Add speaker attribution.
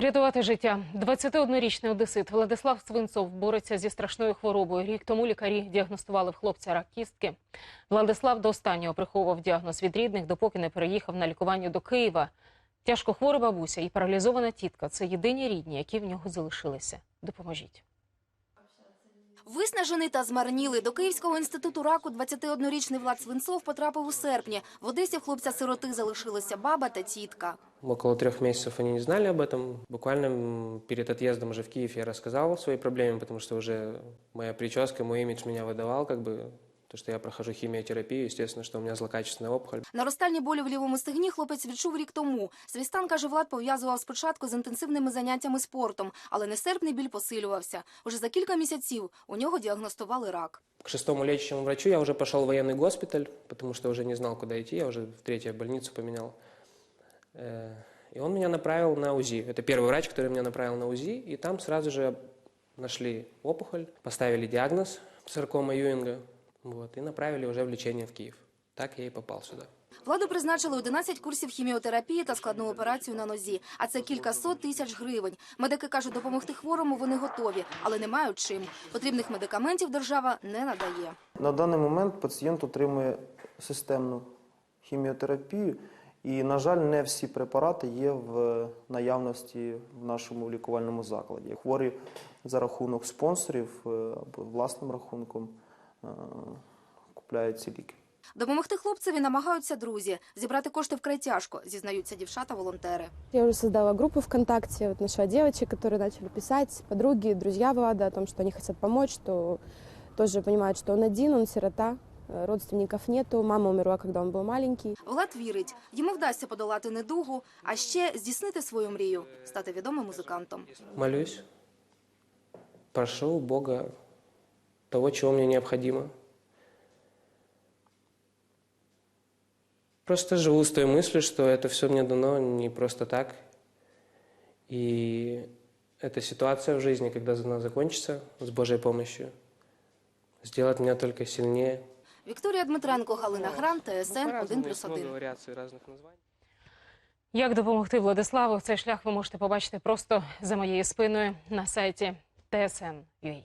Speaker 1: Рятувати життя. 21-річний одесит Владислав Свинцов бореться зі страшною хворобою. Рік тому лікарі діагностували в хлопця рак кістки. Владислав до останнього приховував діагноз від рідних, допоки не переїхав на лікування до Києва. Тяжко хвора бабуся і паралізована тітка – це єдині рідні, які в нього залишилися. Допоможіть.
Speaker 2: Виснажений та змарнілий до Київського інституту раку 21-річний Влад Свинцов потрапив у серпні. В Одесі в хлопця-сироти залишилися баба та тітка.
Speaker 3: Около трех месяцев они не знали об этом. Буквально м, перед отъездом уже в Киев я рассказал о своей проблеме, потому что уже моя прическа, мой имидж меня выдавал, как бы, то, что я прохожу химиотерапию, естественно, что у меня злокачественная опухоль.
Speaker 2: Наростальні болі в лівому стегні хлопець відчув рік тому. Свій стан, каже Влад, пов'язував спочатку з інтенсивними заняттями спортом, але нестерпний біль посилювався. Уже за кілька місяців у нього діагностували рак.
Speaker 3: К шестому лечащему врачу я уже пошел в военный госпиталь, потому что уже не знал, куда идти, я уже в третью больницу поменял. Э, И он меня направил на УЗИ. Это первый врач, который меня направил на УЗИ, и там сразу же нашли опухоль, поставили диагноз саркома Юинга, вот, и направили уже в лечение в Киев. Так я и попал сюда.
Speaker 2: Владу призначили 11 курсів хіміотерапії та складну операцію на нозі. А це кілька сот тисяч гривень. Медики кажуть, допомогти хворому вони готові, але не мають чим. Потрібних медикаментів держава не надає.
Speaker 4: На даний момент пацієнт отримує системну хіміотерапію, і, на жаль, не всі препарати є в наявності в нашому лікувальному закладі. Хворі за рахунок спонсорів е, або власним рахунком купляють ці ліки.
Speaker 2: Допомогти хлопцеві намагаються друзі. Зібрати кошти вкрай тяжко, зізнаються дівчата-волонтери.
Speaker 5: Я уже создала группу ВКонтакте, вот нашла девочек, которые начали писать, подруги, друзья Влада, о том, что они хотят помочь, что тоже понимают, что он один, он сирота, э, родственников нету, мама умерла, когда он был маленький.
Speaker 2: Влад вірить, йому вдасться подолати недугу, а ще здійснити свою мрію стати відомим музикантом.
Speaker 3: Молюсь, прошу у Бога того, чего мне необходимо. Просто живу с той мыслью, что это все мне дано не просто так. И эта ситуация в жизни, когда она закончится с Божьей помощью, сделает меня только сильнее.
Speaker 2: Вікторія Дмитренко, Галина Гран, ТСН 1+,1.
Speaker 3: много вариаций разных названий.
Speaker 1: Як допомогти Владиславу? Цей шлях ви можете побачити просто за моєю спиною на сайті TSN.ua.